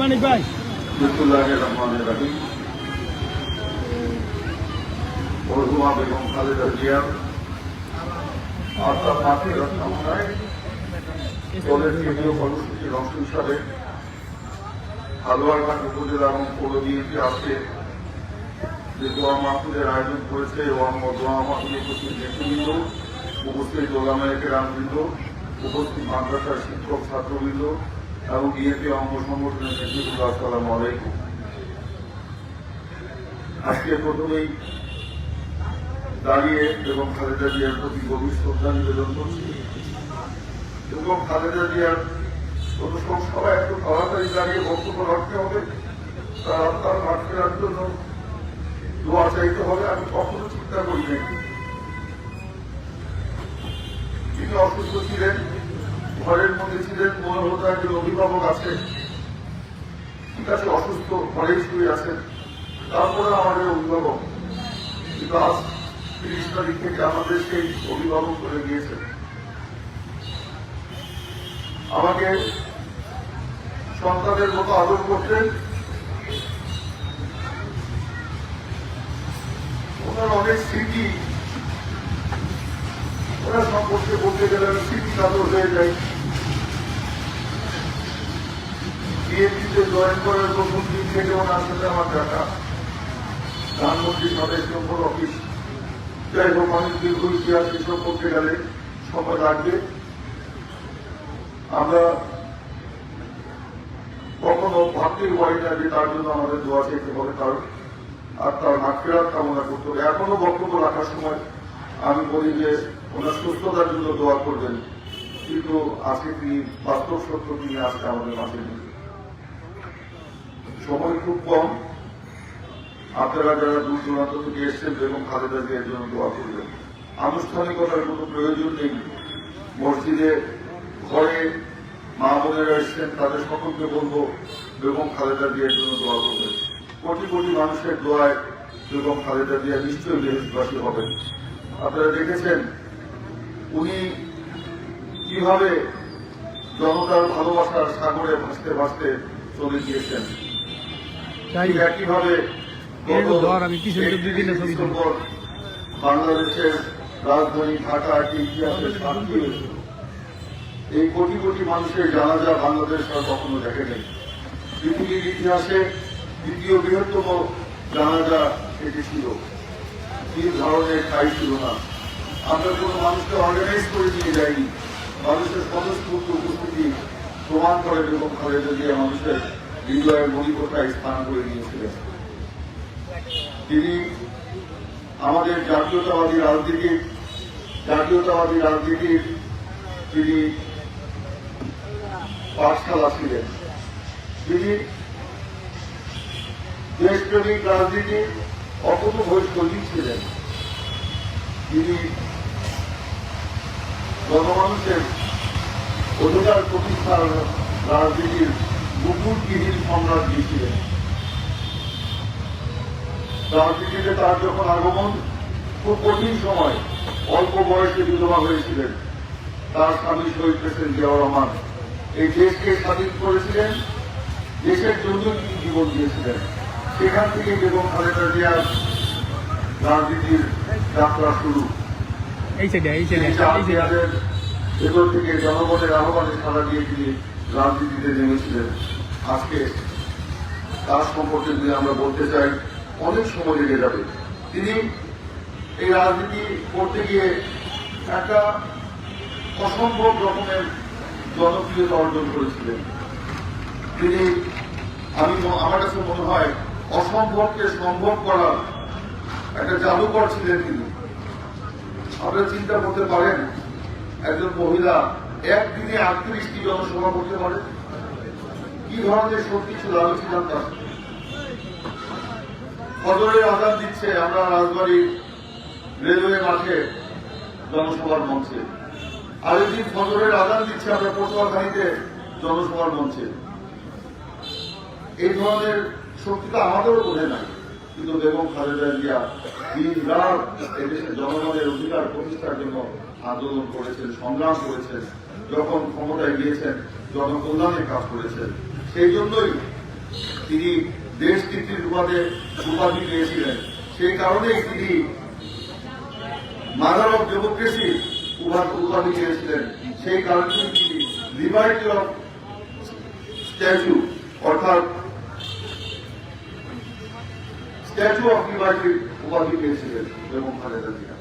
মানিক ভাই। মরহুমা বেগম খালেদা আয়োজন করেছে এবং দোয়া মাহফুলে উপস্থিত নেতৃবৃন্দ উপস্থিত দোলামায় কেরামবৃন্দ উপস্থিত মাদ্রাসার শিক্ষক, ছাত্রবৃন্দ এবং বিএনপি অঙ্গ সংগঠনের নেতৃবৃন্দ আসসালামু আলাইকুম। আজকে প্রথমেই দাঁড়িয়ে এবং খালেদা জিয়ার প্রতি গভীর শ্রদ্ধা নিবেদন করছি। এবং খালেদা জিয়ার কোনো সবাই একটু তাড়াতাড়ি দাঁড়িয়ে বক্তব্য রাখতে হবে। তার আত্মার মাঠ ফেরার জন্য দোয়া চাইতে হবে। আমি কখনো চিন্তা করি নাই। তিনি অসুস্থ ছিলেন। ঘরের মধ্যে ছিলেন মনে হতো একজন অভিভাবক আছে ঠিক আছে, অসুস্থ ঘরেই শুয়ে আছেন। তারপরে আমাদের অভিভাবক। আজ তিরিশ তারিখ থেকে আমাদের সেই অভিভাবক করে গিয়েছেন। আমাকে সন্তানের মতো আদর করতেন। ওনার অনেক স্মৃতি। ওনার সম্পর্কে বলতে গেলে স্মৃতি কাতর হয়ে যাই। বিএনপিতে জয়েন করার প্রথম দিন থেকে ওনার সাথে আমার দেখা। প্রধানমন্ত্রী সাবেক নম্বর অফিস। যাই হোক অনেক দীর্ঘ ইতিহাস এসব করতে গেলে সময় লাগবে। আমরা কখনো ভাবতেই পারি না যে তার জন্য আমাদের দোয়া চাইতে হবে তার। আর তার মাফিরাত কামনা করতে হবে। এখনও বক্তব্য রাখার সময় আমি বলি যে, ওনার সুস্থতার জন্য দোয়া করবেন। কিন্তু আজকে তিনি বাস্তব সত্য তিনি আজকে আমাদের মাঝে নেই। সময় খুব কম। আপনারা যারা দূর দূরান্ত থেকে এসছেন এবং খালেদা জিয়ার জন্য দোয়া করবেন। আনুষ্ঠানিকতার কোনো প্রয়োজন নেই। মসজিদে, ঘরে মা বোনেরা এসছেন, তাদের সকলকে বলব বেগম খালেদা জিয়ার জন্য দোয়া করবেন। কোটি কোটি মানুষের দোয়ায় বেগম খালেদা জিয়া নিশ্চয়ই দেশবাসী হবেন। আপনারা দেখেছেন, উনি কীভাবে জনতার ভালোবাসার সাগরে ভাসতে ভাসতে চলে গিয়েছেন। তাই একইভাবে এই আমি পিছন ছবি বাংলাদেশের রাজধানী ঢাকা একটি ইতিহাসের সাক্ষী হয়েছে। এই কোটি কোটি মানুষের জানাজা বাংলাদেশ আর কখনো দেখেনি। পৃথিবীর ইতিহাসে দ্বিতীয় বৃহত্তম জানাজা এটি ছিল। কি ধরনের ঠাই ছিল না। আমরা কোনো মানুষকে অর্গানাইজ করে নিয়ে যাইনি। মানুষের স্বতঃস্ফূর্ত উপস্থিতি প্রমাণ করে এবং খালেদা জিয়া মানুষের হৃদয়ের মণিকোটায় স্থান করে নিয়েছিলেন। তিনি আমাদের জাতীয়তাবাদী রাজনীতির জাতীয়তাবাদী রাজনীতির তিনি পাঠশালা ছিলেন। তিনি দেশপ্রেমিক রাজনীতির অপত বৈষ্ণবী ছিলেন। তিনি জনমানুষের অধিকার প্রতিষ্ঠার রাজনীতির মুকুটবিহীন সম্রাট ছিলেন রাজনীতিতে তার যখন আগমন খুব কঠিন সময় অল্প বয়সে বিধবা হয়েছিলেন। তার স্বামী শহীদ প্রেসিডেন্ট জিয়াউর রহমান। এই দেশকে স্বাধীন করেছিলেন দেশের জন্য তিনি জীবন দিয়েছিলেন। সেখান থেকে বেগম খালেদা জিয়ার রাজনীতির যাত্রা শুরু। ভেতর থেকে জনগণের আহ্বানে সাড়া দিয়ে তিনি রাজনীতিতে নেমেছিলেন। আজকে তার সম্পর্কে যদি আমরা বলতে চাই, অনেক সময় লেগে যাবে। তিনি এই রাজনীতি করতে গিয়ে একটা অসম্ভব রকমের জনপ্রিয়তা অর্জন করেছিলেন। তিনি, আমি আমার কাছে মনে হয়, অসম্ভবকে সম্ভব করা একটা জাদুকর ছিলেন তিনি। আপনারা চিন্তা করতে পারেন, একজন মহিলা একদিনে আটত্রিশটি জনসভা করতে পারে। কি ধরনের শক্তি ছিল? আমি জানতাম? ফজরের আজান দিচ্ছে, আমরা রাজবাড়ির রেলওয়ে মাঠে জনসভার মঞ্চে। আরেকদিন ফজরের আজান দিচ্ছে, আমরা পটুয়াখালীতে জনসভার মঞ্চে। এই ধরনের শক্তি তো আমাদেরও বোঝে নাই, কিন্তু বেগম খালেদা জিয়া দিন রাত এদেশের জনগণের অধিকার প্রতিষ্ঠার জন্য আন্দোলন করেছেন, সংগ্রাম করেছেন, যখন ক্ষমতায় গিয়েছেন, জনকল্যাণের কাজ করেছেন। সেই জন্যই তিনি দেশ কীর্তির উপাধে উপাধি পেয়েছিলেন। সেই কারণেই তিনি মাদার অফ ডেমোক্রেসি উপাধি পেয়েছিলেন। সেই কারণেই তিনি লিবার্টি অফ স্ট্যাচু অর্থাৎ স্ট্যাচু অফ লিবার্টি উপাধি পেয়েছিলেন এবং খালেদা জিয়া।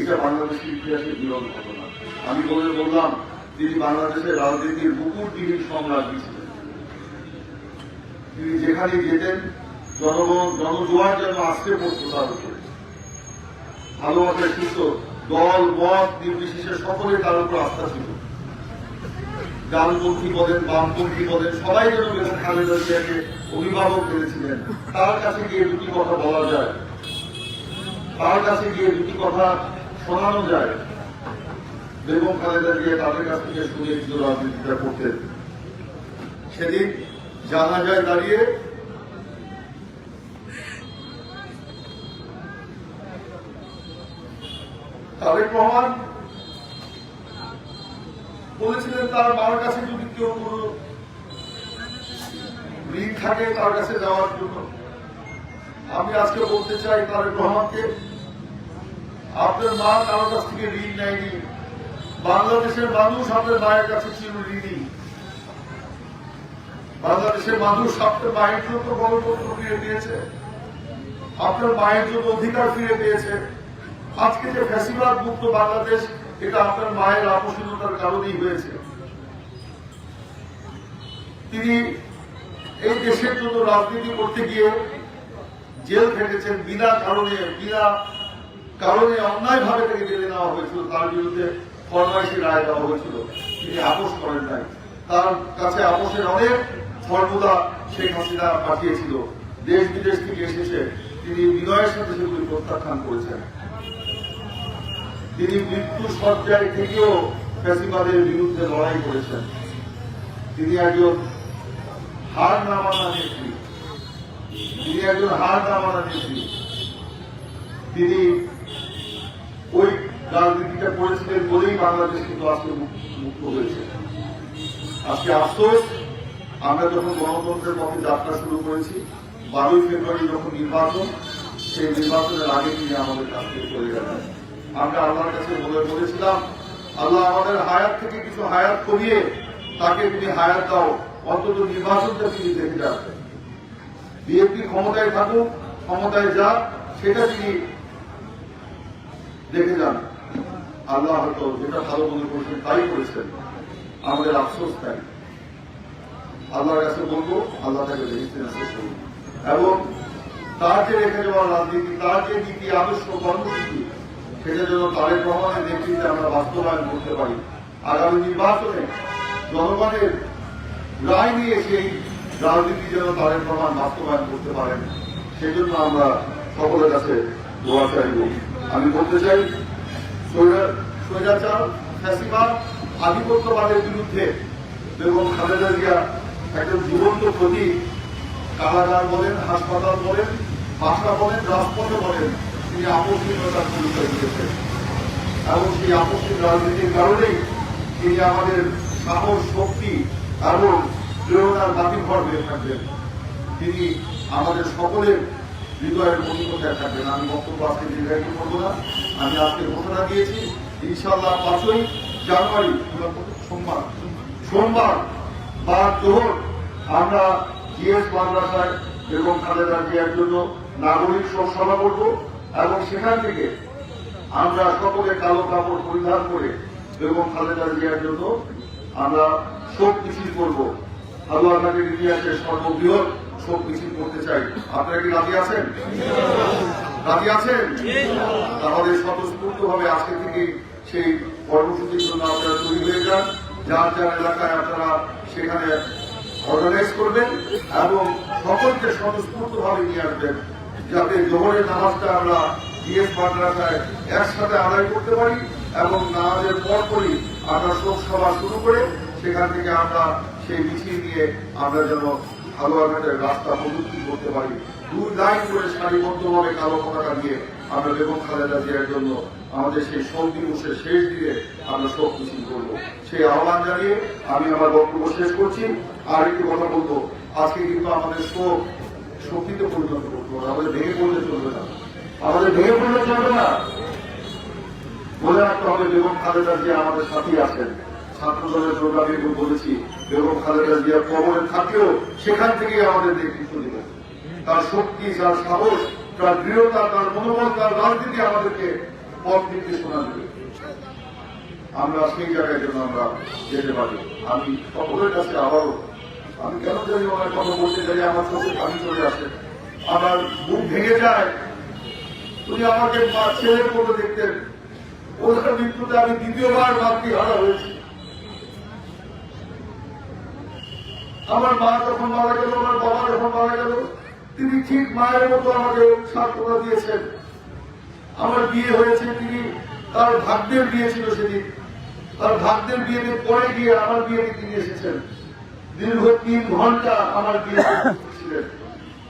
এটা বাংলাদেশের ইতিহাসের বিরল ঘটনা। আমি বলে বললাম তিনি বাংলাদেশের রাজনীতির বুকুর তিনি সম্রাজ্ঞী ছিলেন তিনি যেখানে যেতেন, জনগণ, জনজোয়ার যেন আসতে পড়তো তার উপরে। ভালোবাসা সুস্থ, দল, মত নির্বিশেষে সকলে তার উপর আস্থা ছিল। ডানপন্থী বলেন বামপন্থী বলেন সবাই যেন বেগম খালেদা জিয়াকে অভিভাবক করেছিলেন তার কাছে গিয়ে দুটি কথা বলা যায়। তার কাছে গিয়ে দুটি কথা শোনানো যায়। বেগম খালেদা জিয়া তাদের কাছ থেকে শুনে কিছু রাজনীতিটা করতেন। সেদিন জানা দাঁড়িয়ে তারেক রহমান বলেছিলেন, তার মার কাছে যদি কেউ কোনো ঋণ থাকে, তার কাছে যাওয়ার জন্য। আমি আজকে বলতে চাই, তারেক রহমানকে, আপনার মা কারোর কাছ থেকে ঋণ নেয়নি। বাংলাদেশের মানুষ আপনার মায়ের কাছে ছিল ঋণী। বাংলাদেশের মানুষ আপনার মায়ের জন্য গণতন্ত্র ফিরে দিয়েছে, আপনার মায়ের জন্য অধিকার ফিরে দিয়েছে। আজকে যে ফ্যাসিবাদ মুক্ত বাংলাদেশ, এটা আপনার মায়ের আপসীনতার কারণেই হয়েছে। তিনি এই দেশের জন্য রাজনীতি করতে গিয়ে জেল খেটেছেন বিনা কারণে বিনা কারণে অন্যায় ভাবে তাকে জেলে নেওয়া হয়েছিল তার বিরুদ্ধে। ফরমাইশি রায় দেওয়া হয়েছিল, তিনি আপোষ করেন নাই। তার কাছে আপোষের অনেক ফর্মুলা শেখ হাসিনা পাঠিয়েছিল। দেশ বিদেশ থেকে এসেছে, তিনি বিনয়ের সাথে সেগুলি প্রত্যাখ্যান করেছেন। তিনি মৃত্যু সজ্জায় থেকেও ফ্যাসিবাদের বিরুদ্ধে লড়াই করেছেন। তিনি একজন হার না মানা নেত্রী। তিনি একজন হার না মানা নেত্রী। তিনি ওই রাজনীতিটা করেছিলেন বলেই বাংলাদেশ কিন্তু আজকে মুক- মুক্ত হয়েছে। আজকে আফসোস, আমরা যখন গণতন্ত্রের পথে যাত্রা শুরু করেছি, বারোই ফেব্রুয়ারি যখন নির্বাচন, সেই নির্বাচনের আগে তিনি আমাদের কাছ থেকে চলে গেলেন। আমরা আল্লাহর কাছে বলে বলেছিলাম, আল্লাহ আমাদের হায়াত থেকে কিছু হায়াত করিয়ে তাকে তুমি হায়াত দাও। অন্তত নির্বাচনটা তিনি দেখে যান। বিএনপি ক্ষমতায় থাকুক, ক্ষমতায় যা সেটা তিনি দেখে যান। আল্লাহ হয়তো যেটা ভালো মনে করছেন তাই করেছেন। আমাদের আফসোস তাই। আল্লাহর কাছে বলব, আল্লাহ তাকে রেজিস্ট্রেশন শেষ করুন। এবং যে রেখে যাওয়া রাজনীতি যে নীতি আদর্শ কর্মসূচি সেটা যেন তারেক রহমানের নেতৃত্বে আমরা বাস্তবায়ন করতে পারি। আগামী নির্বাচনে জনগণের রায় নিয়ে সেই রাজনীতি যেন তারেক রহমান বাস্তবায়ন করতে পারেন, সেজন্য আমরা সকলের কাছে দোয়া চাইব। আমি বলতে চাই স্বৈরাচার ফ্যাসিবাদ, আধিপত্যবাদের বিরুদ্ধে বেগম খালেদা জিয়া একজন জীবন্ত প্রতীক কারাগার বলেন, হাসপাতাল বলেন, বাসা বলেন, রাজপথে বলেন, তিনি আপসহীনতার পরিচয় দিয়েছেন। এবং সেই আপসহীন রাজনীতির কারণেই তিনি আমাদের সাহস, শক্তি এবং প্রেরণার বাতিঘর হয়ে থাকবেন। তিনি আমাদের সকলের হৃদয়ের মনিকতায় থাকবেন আমি বক্তব্য আজকে দীর্ঘায়িত করব না। আমি আজকে ঘোষণা দিয়েছি ইনশাল্লাহ পাঁচই জানুয়ারি, সোমবার সোমবার বা জোহর, আমরা জিএস মাদ্রাসায় এবং খালেদা জিয়ার জন্য নাগরিক সভা করব এবং সেখান থেকে আমরা সকলে কালো কাপড় পরিধান করে এবং খালেদা জিয়ার জন্য আমরা শোক মিছিল করব। আল্লাহ আপনাদের ইতিহাসের সর্ববৃহৎ শোক মিছিল করতে চাই। আপনারা কি রাজি আছেন? রাজি আছেন? তাহলে স্বতঃস্ফূর্ত ভাবে আজকে থেকে সেই কর্মসূচির জন্য আপনারা তৈরি হয়ে যান। যার যার এলাকায় আপনারা সেখানে অর্গানাইজ করবেন এবং সকলকে স্বতঃস্ফূর্ত ভাবে নিয়ে আসবেন। যাতে জোহরের নামাজটা আমরা ডিএস মাদ্রাসায় একসাথে আদায় করতে পারি এবং নামাজের পরপরই আমরা শোক সভা শুরু করে সেখান থেকে আমরা সেই মিছিল নিয়ে আমরা যেন একটা রাস্তা প্রযুক্তি করতে পারি। দুই লাইন করে সারিবদ্ধভাবে কালো পতাকা দিয়ে আমরা বেগম খালেদা জিয়ার জন্য আমাদের সেই শোক দিবসের শেষ দিনে আমরা শোক মিছিল করব। সেই আহ্বান জানিয়ে আমি আমার বক্তব্য শেষ করছি। আর একটু কথা বলব, আজকে কিন্তু আমাদের শোক শক্তিতে পরিণত করতে হবে। আমাদের ভেঙে পড়লে চলবে না। আমাদের ভেঙে পড়লে চলবে না। মনে রাখতে হবে, বেগম খালেদা জিয়া আমাদের সাথেই আছেন। ছাত্র দলের আমি বলেছি বেগম খালেদা জিয়া কবরে থাকলেও সেখান থেকে আমাদের নেতৃত্ব দেবেন তার শক্তি, তার সাহস, তার দৃঢ়তা, তার মনোবল, তার রাজনীতি আমাদেরকে পথ নির্দেশনা দেবে। আমরা সেই জায়গায় যেন আমরা যেতে পারি। আমি সকলের কাছে আবারও, আমি কেন জানি ওনার কথা বলতে চাই আমার চোখে পানি চলে আসে। আমার বুক ভেঙে যায়। উনি আমাকে ছেলের মতো দেখতেন। ওনার মৃত্যুতে আমি দ্বিতীয়বার মাতৃহারা হয়েছি। আমার মা যখন মারা গেল, আমার বাবা যখন মারা গেল, তিনি ঠিক মায়ের মতো আমাকে সান্ত্বনা দিয়েছেন। আমার বিয়ে হয়েছে তিনি, তার ভাগ্যের বিয়ে ছিল সেদিন। তার ভাগ্যের বিয়েতে পরে গিয়ে আমার বিয়েতে তিনি এসেছেন। দীর্ঘ তিন ঘণ্টা আমার বিয়ে ছিলেন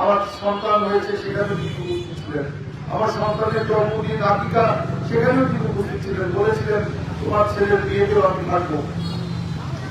আমার সন্তান হয়েছে সেখানে তিনি উপস্থিত ছিলেন। আমার সন্তানের জন্মদিন আকিকা সেখানেও তিনি উপস্থিত ছিলেন। বলেছিলেন, তোমার ছেলের বিয়েতেও আমি থাকব।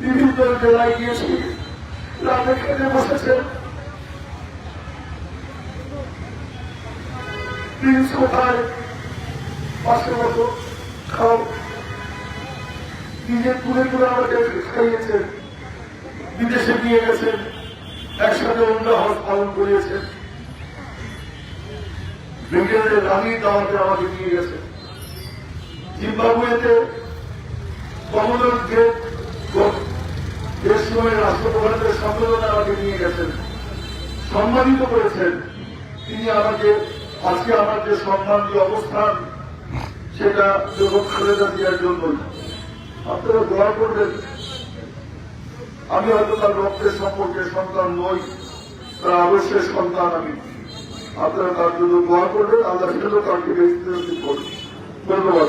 বিভিন্ন জেলায় গিয়েছি। রাতে খেতে বসেছে। প্রিন্স কোথায় পাশে মতো খাও। নিজের তুলে তুলে আমাকে খাইয়েছেন বিদেশে নিয়ে গেছেন একসাথে অন্য হজ পালন করিয়েছেন ব্রিগেডের রানী দাওয়াতে আমাকে নিয়ে গেছে। জিম্বাবুয়েতে কমনওয়েলথ গেট দেশ সময়ের রাষ্ট্রপ্রধানদের সম্মেলনে আমাকে নিয়ে গেছেন। সম্মানিত করেছেন। তিনি আমাকে, আজকে আমার যে সম্মান, যে অবস্থান, সেটা বেগম খালেদা জিয়ার জন্যই আপনারা দোয়া করবেন। আমি হয়তো তার রক্তের সম্পর্কে সন্তান নই, তার আদর্শের সন্তান আমি। আপনারা তার জন্য দোয়া করবেন। আল্লাহ তাকে করবেন ধন্যবাদ।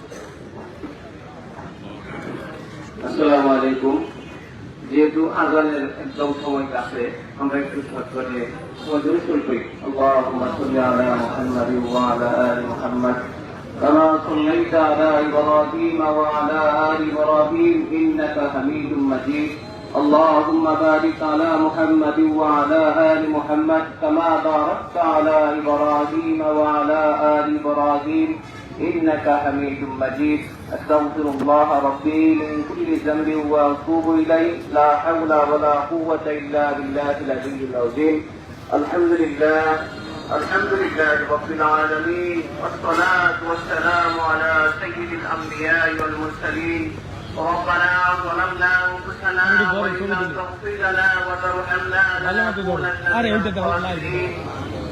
আসসালামু আলাইকুম যেহেতু আজানের একদম সময় কাছে আমরা একটু করে মজুরি শুরু করি اللهم صل على محمد وعلى ال محمد كما صليت على ابراهيم وعلى ال ابراهيم انك حميد مجيد اللهم بارك على محمد وعلى ال محمد كما باركت على ابراهيم وعلى ال ابراهيم إنك حميد مجيد. أستغفر الله ربي من كل ذنب وأتوب إليه. لا حول ولا قوة إلا بالله العلي العظيم. الحمد لله الحمد لله رب العالمين والصلاة والسلام على سيد الأنبياء والمرسلين. ربنا ظلمنا أنفسنا وإن تغفر لنا وترحمنا لنكونن من الخاسرين.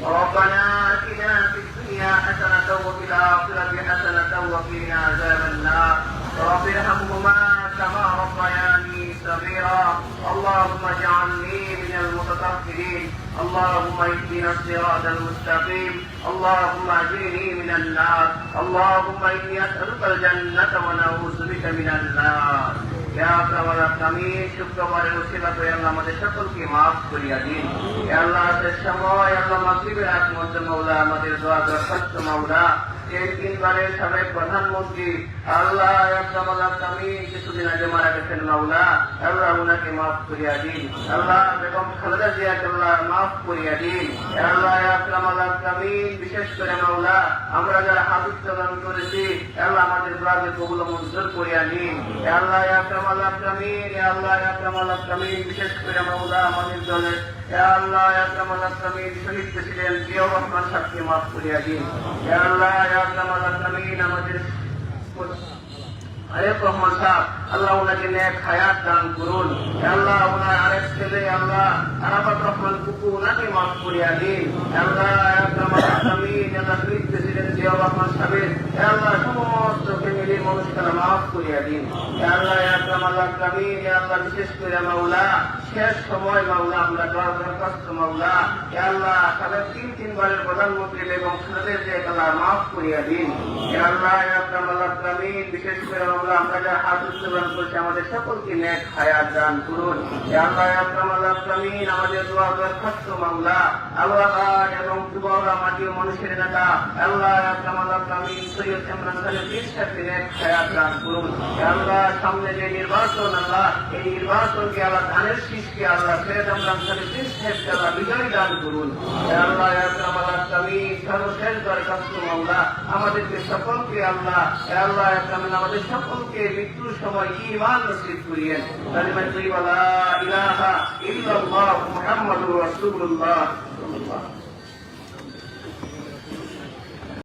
ربنا آتنا في الدنيا حسنة وفي الآخرة حسنة وقنا عذاب النار. رب ارحمهما كما ربياني صغيرا. اللهم اجعلني من المتطهرين. اللهم اهدنا الصراط المستقيم. اللهم اجرني من النار. اللهم إني أسألك الجنة ونعوذ بك من النار. আক্রামীন শুক্রবারের উসিলা করে আল্লাহ আমাদের সকলকে মাফ করিয়া দিন। আল্লাহ সময়, আল্লাহ মাগরিবের আগ মধ্যে মাওলা আমাদের দোয়া দরখাস্ত মাওলা। এই তিনবারের সাবেক প্রধানমন্ত্রী আল্লাহ আকরামিন কিছুদিন আগে মারা গেছেন মাওলা। আল্লাহ উনাকে মাফ করিয়া দিন। আল্লাহ বেগম খালেদা জিয়াকে আল্লাহ মাফ করিয়া দিন। আল্লাহ আকরামাল আকরামিন বিশেষ করে মাওলা, আমরা যারা হাত উত্তোলন করেছি, আল্লাহ আমাদের প্রাণে কবুল মঞ্জুর করিয়া নিন আল্লাহ আকরামাল আকরামিন আল্লাহ আকরামাল আকরামিন বিশেষ করে মাওলা, আমাদের দলের আল্লাহ আকরামাল আকরামিন শহীদ প্রেসিডেন্ট জিয়াউর রহমান সাহেবকে মাফ করিয়া দিন। আল্লাহ আকরামাল আকরামিন আমাদের আরেক রহমান সাহেব, আল্লাহ ওনাকে নেক হায়াত দান করুন। আল্লাহ, ওনার আরেক ছেলে আল্লাহ আল্লাহ আল্লাহ আল্লাহ আল্লাহ আল্লাহ, বিশেষ করে শেষ সময় মাওলা, আমরা দোয়া দরখাস্ত ইয়া আল্লাহ সাবেক তিন তিনবারের প্রধানমন্ত্রী বেগম যে আল্লাহ মাফ করিয়া দিন। আল্লাহ বিশেষ করে মাওলা, আমরা যারা হাত উত্তোলন করছি, আমাদের সকলকে নেক হায়াত দান করুন। ইয়া আল্লাহ আকরামাল আমাদের দোয়া দরখাস্ত মাওলা। আল্লাহ এবং যুবকরা মাটি ও মানুষের নেতা। আল্লাহ আকরামাল আকরামিন সৈয়দ ইমরান বীর সাথে নেক হায়াত দান করুন। আল্লাহ, সামনে যে নির্বাচন, আল্লাহ, এই নির্বাচনকে আল্লাহ ধানের শীষকে আল্লাহ খানের বীর সাহেবকে আল্লাহ বিজয় দান করুন। আল্লাহ আকরামাল আকরামিন সর্বশেষ দরখাস্ত মাওলা আমাদেরকে সকলকে আল্লাহ আল্লাহ আকরামিন আমাদের সকলকে মৃত্যুর সময় ঈমান নসিব করিয়েন। কালিমা তৈবা লা ইলাহা ইল্লাল্লাহ মুহাম্মাদুর রাসূলুল্লাহ।